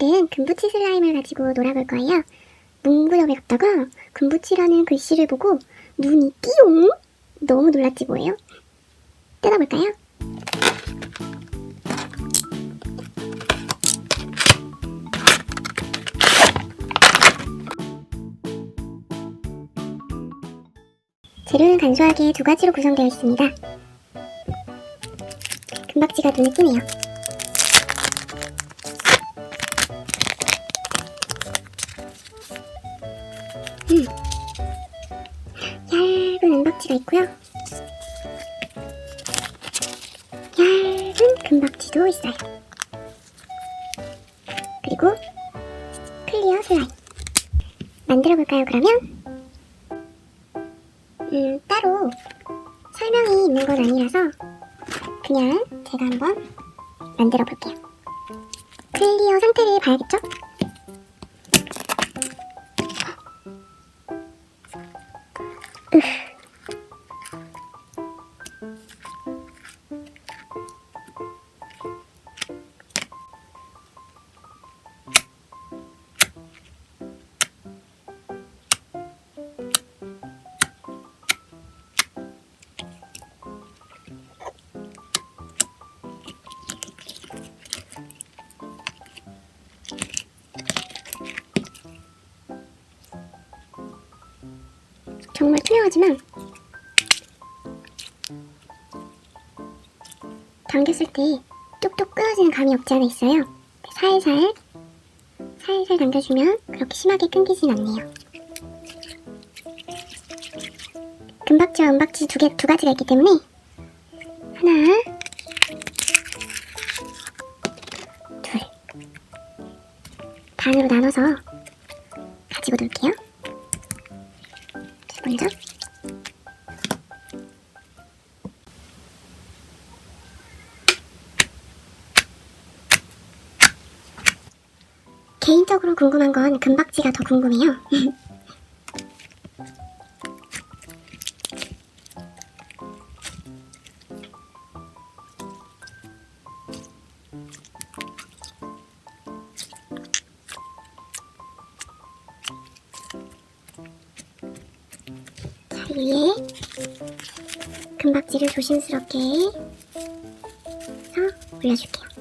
오늘은 금붙이 슬라임을 가지고 놀아볼 거예요. 문구점에 갔다가 금붙이라는 글씨를 보고 눈이 띠용! 너무 놀랐지 뭐예요? 뜯어볼까요? 재료는 간소하게 두 가지로 구성되어 있습니다. 금박지가 눈에 띄네요. 은박지가 있고요. 얇은 금박지도 있어요. 그리고 클리어 슬라임. 만들어 볼까요, 그러면? 음, 따로 설명이 있는 건 아니라서 그냥 제가 한번 만들어 볼게요. 클리어 상태를 봐야겠죠? 으. 정 하지만 당겼을 때 뚝뚝 끊어지는 감이 없지 않아 있어요. 살살 살살 당겨주면 그렇게 심하게 끊기진 않네요. 금박지와 은박지 두 개 두 가지가 있기 때문에 하나 둘 반으로 나눠서 가지고 놀게요. 자, 먼저 개인적으로 궁금한 건 금박지가 더 궁금해요. 자, 위에 금박지를 조심스럽게 해서 올려줄게요.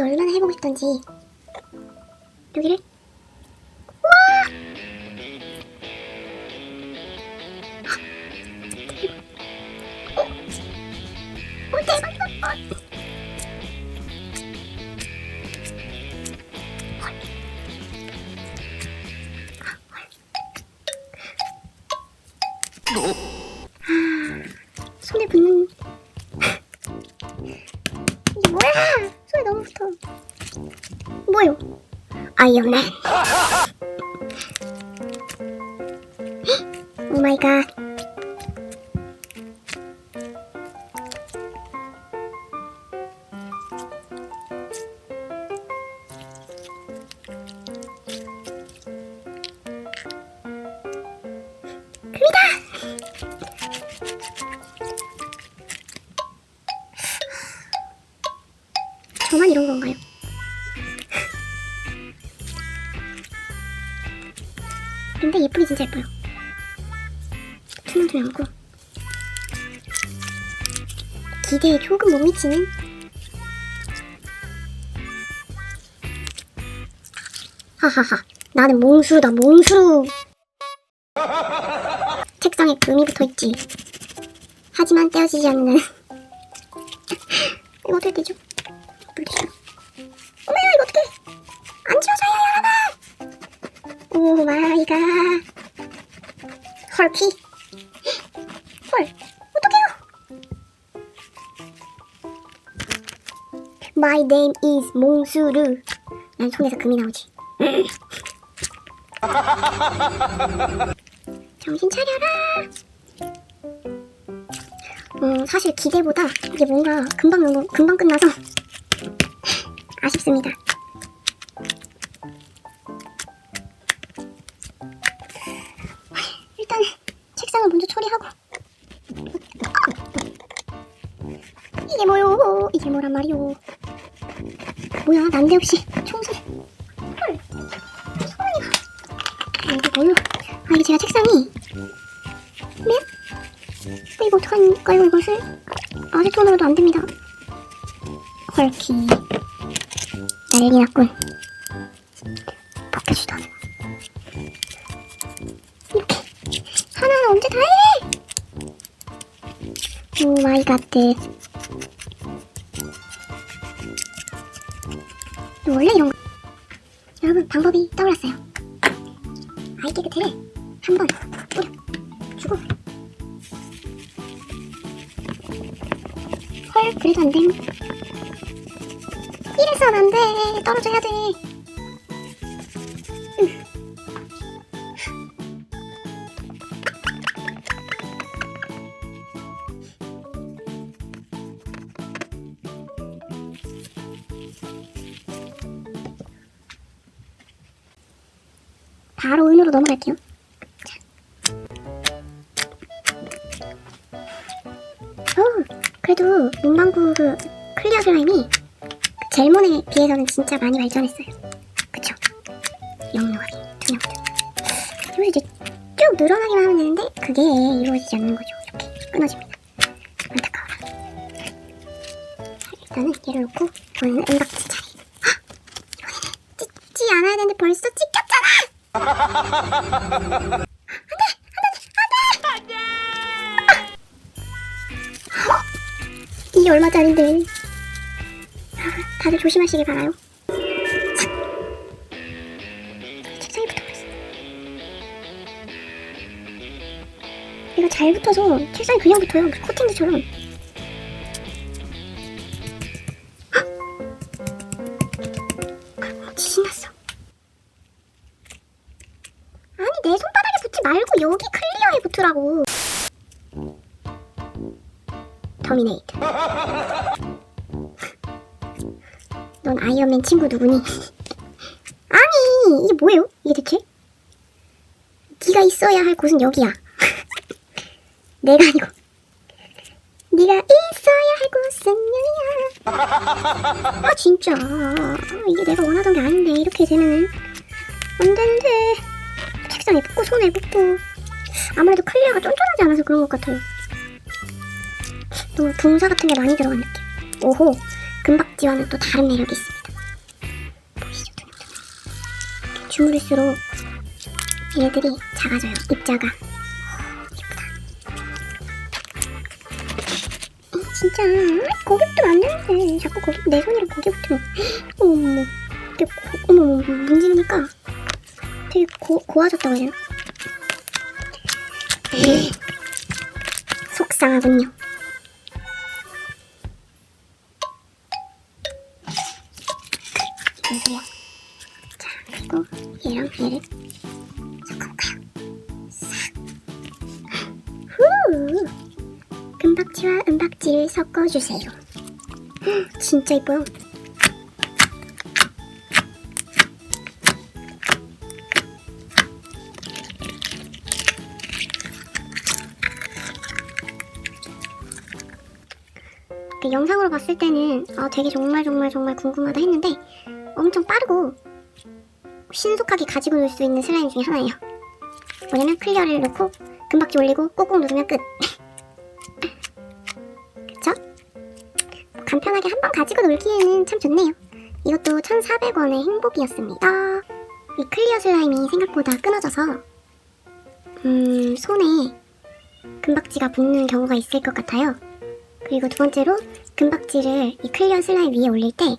이게 얼마나 해보고 싶던지. 여기를 어, 대박! 어. 손에 붙는 이게 뭐야? 붙어. 뭐요? 아이언맨. 오 마이 갓. 근데 예쁘게 진짜 예뻐요. 투명투명 하고. 기대에 조금 못 미치는? 하하하 나는 몽수다 몽수. 책상에 금이 붙어있지. 하지만 떼어지지 않는. 이거 어떻게 떼죠? 물티슈 어머야 이거 어떡해 안 지워져요 여러분 오 마이 갓. 헐피. 헐 어떡해요? My name is 몽수르. 난 손에서 금이 나오지. 정신 차려라. 어, 사실 기대보다 이게 뭔가 금방 금방 끝나서 아쉽습니다. 난데없이 청소를. 헐. 소원이가. 여기 뭘로? 아 이게 제가 책상이. 네? 어, 이거 어떡하니까요 이것을? 아세톤으로도 안 됩니다. 헐키. 난리 났군. 벗겨주던. 이렇게 하나는 언제 다 해? 오 마이 갓 원래 이런 거. 여러분 방법이 떠올랐어요. 아이 깨끗해. 한번 뿌려. 주고. 헐 그래도 안됨 이래선 안돼. 떨어져야 돼 바로 은으로 넘어갈게요. 자. 어, 그래도 문방구 그 클리어 슬라임이 그 젤몬에 비해서는 진짜 많이 발전했어요. 그쵸? 영롱하게, 투명투. 여기서 이제 쭉 늘어나기만 하면 되는데 그게 이루어지지 않는 거죠. 이렇게 끊어집니다. 안타까워라. 자, 일단은 얘를 놓고 이번에는 은박지 차례. 헉! 이번에는 찍지 않아야 되는데 벌써 찍혔잖아! 이게 얼마짜린데? 아, 다들 조심하시길 바라요. 책상에 붙어버렸어. 이거 잘 붙어서 책상에 그냥 붙어요. 코팅지처럼. 헉! 신났어. 아니 내 손바닥에 붙지 말고 여기 클리어에 붙으라고. 터미네이트. 넌 아이언맨 친구 누구니? 아니 이게 뭐예요? 이게 대체? 네가 있어야 할 곳은 여기야. 내가 아니고. 네가 있어야 할 곳은 여기야. 아 진짜 아, 이게 내가 원하던 게 아닌데 이렇게 되면은 안 되는데. 책상에 붙고 손에 붙고 아무래도 클리어가 쫀쫀하지 않아서 그런 것 같아요. 너무 분사 같은 게 많이 들어간 느낌. 오호, 금박지와는 또 다른 매력이 있습니다. 이렇게 주무를수록 얘들이 작아져요. 입자가. 진짜 거기 붙으면 안 되는데 자꾸 거기 내 손이랑 거기 붙으면 어머 어머 어머 문지르니까 되게 고, 고와졌다고 되나? 에이, 속상하군요. 소리야? 자, 그리고 얘랑 얘를 섞어볼까요? 싹. 후! 금박지와 은박지를 섞어주세요. 헉, 진짜 이뻐요. 그 영상으로 봤을 때는 아, 되게 정말 정말 정말 궁금하다 했는데 엄청 빠르고 신속하게 가지고 놀 수 있는 슬라임 중에 하나예요. 뭐냐면 클리어를 넣고 금박지 올리고 꼭꼭 누르면 끝. 그쵸? 간편하게 한 번 가지고 놀기에는 참 좋네요. 이것도 1,400원의 행복이었습니다. 이 클리어 슬라임이 생각보다 끊어져서 음, 손에 금박지가 붙는 경우가 있을 것 같아요. 그리고 두 번째로 금박지를 이 클리어 슬라임 위에 올릴 때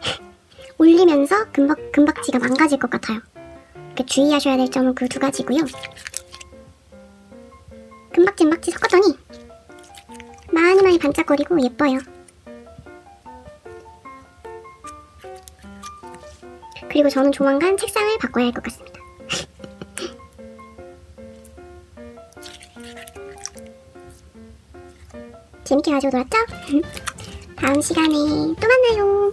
올리면서 금박, 금박지가 망가질 것 같아요. 이렇게 주의하셔야 될 점은 그 두 가지고요. 금박지, 은박지 섞었더니 많이 많이 반짝거리고 예뻐요. 그리고 저는 조만간 책상을 바꿔야 할 것 같습니다. 재밌게 가지고 놀았죠? 다음 시간에 또 만나요.